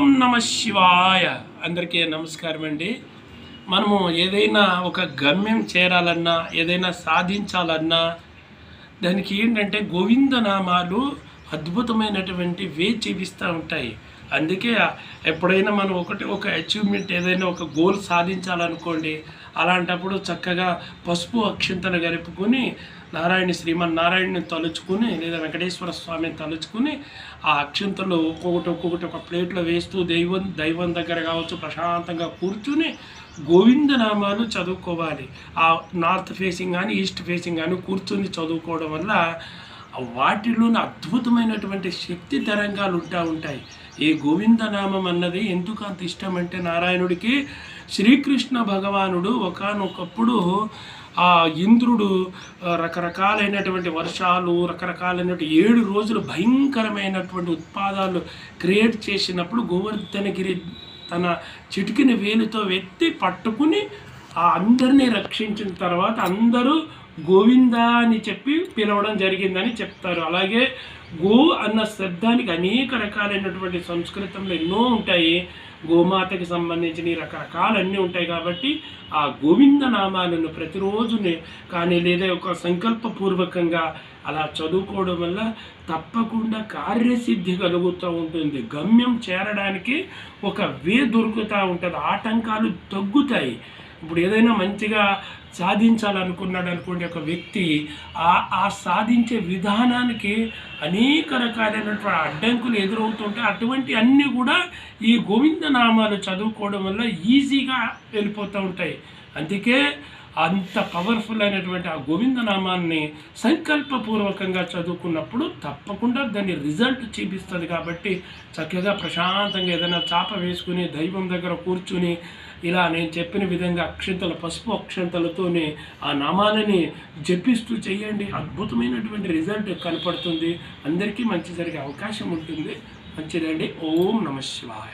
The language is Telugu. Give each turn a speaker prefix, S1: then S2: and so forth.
S1: ఓం నమ శివాయ. అందరికీ నమస్కారం అండి. మనము ఏదైనా ఒక గమ్యం చేరాలన్నా ఏదైనా సాధించాలన్నా దానికి ఏంటంటే గోవిందనామాలు అద్భుతమైనటువంటి వే చూపిస్తూ ఉంటాయి. అందుకే ఎప్పుడైనా మనం ఒకటి ఒక అచీవ్మెంట్ ఏదైనా ఒక గోల్ సాధించాలనుకోండి అలాంటప్పుడు చక్కగా పసుపు అక్షింతను గరుపుకొని నారాయణ శ్రీమన్ నారాయణని తలుచుకుని లేదా వెంకటేశ్వర స్వామిని తలుచుకుని ఆ అక్షింతలు ఒక్కొక్కటి ఒక్కొక్కటి ఒక ప్లేట్లో వేస్తూ దైవం దైవం దగ్గర కావచ్చు ప్రశాంతంగా కూర్చుని గోవిందనామాలు చదువుకోవాలి. ఆ నార్త్ ఫేసింగ్ కానీ ఈస్ట్ ఫేసింగ్ కానీ కూర్చుని చదువుకోవడం వల్ల వాటిలోని అద్భుతమైనటువంటి శక్తి తరంగాలు ఉంటా ఉంటాయి. ఈ గోవిందనామం అన్నది ఎందుకు అంత ఇష్టం అంటే నారాయణుడికి శ్రీకృష్ణ భగవానుడు ఒకానొకప్పుడు ఆ ఇంద్రుడు రకరకాలైనటువంటి వర్షాలు రకరకాలైనటువంటి ఏడు రోజులు భయంకరమైనటువంటి ఉత్పాదాలు క్రియేట్ చేసినప్పుడు గోవర్ధనగిరి తన చిటికిన వేలుతో ఎత్తి పట్టుకుని ఆ అందరినీ రక్షించిన తర్వాత అందరూ గోవిందా అని చెప్పి పిలవడం జరిగిందని చెప్తారు. అలాగే గో అన్న శబ్దానికి అనేక రకాలైనటువంటి సంస్కృతంలో ఎన్నో ఉంటాయి. గోమాతకి సంబంధించిన రకరకాలన్నీ ఉంటాయి కాబట్టి ఆ గోవింద నామాలను ప్రతిరోజు కానీ లేదా ఒక సంకల్పపూర్వకంగా అలా చదువుకోవడం వల్ల తప్పకుండా కార్యసిద్ధి కలుగుతూ ఉంటుంది. గమ్యం చేరడానికి ఒక వే దొరుకుతూ ఉంటుంది. ఆటంకాలు తగ్గుతాయి. ఇప్పుడు ఏదైనా మంచిగా సాధించాలనుకున్నాడు అనుకోండి ఒక వ్యక్తి ఆ ఆ సాధించే విధానానికి అనేక రకాలైనటువంటి అడ్డంకులు ఎదురవుతుంటే అటువంటి అన్నీ కూడా ఈ గోవింద నామాలు చదువుకోవడం వల్ల ఈజీగా వెళ్ళిపోతూ ఉంటాయి. అందుకే అంత పవర్ఫుల్ అయినటువంటి ఆ గోవింద నామాన్ని సంకల్పపూర్వకంగా చదువుకున్నప్పుడు తప్పకుండా దాని రిజల్ట్ చూపిస్తుంది కాబట్టి చక్కగా ప్రశాంతంగా ఏదైనా చాప వేసుకుని దైవం దగ్గర కూర్చుని ఇలా నేను చెప్పిన విధంగా అక్షంతల పసుపు అక్షంతలతోనే ఆ నామాలని జపిస్తూ చేయండి. అద్భుతమైనటువంటి రిజల్ట్ కనపడుతుంది. అందరికీ మంచి జరిగే అవకాశం ఉంటుంది. మంచిదండి. ఓం నమ శివాయ.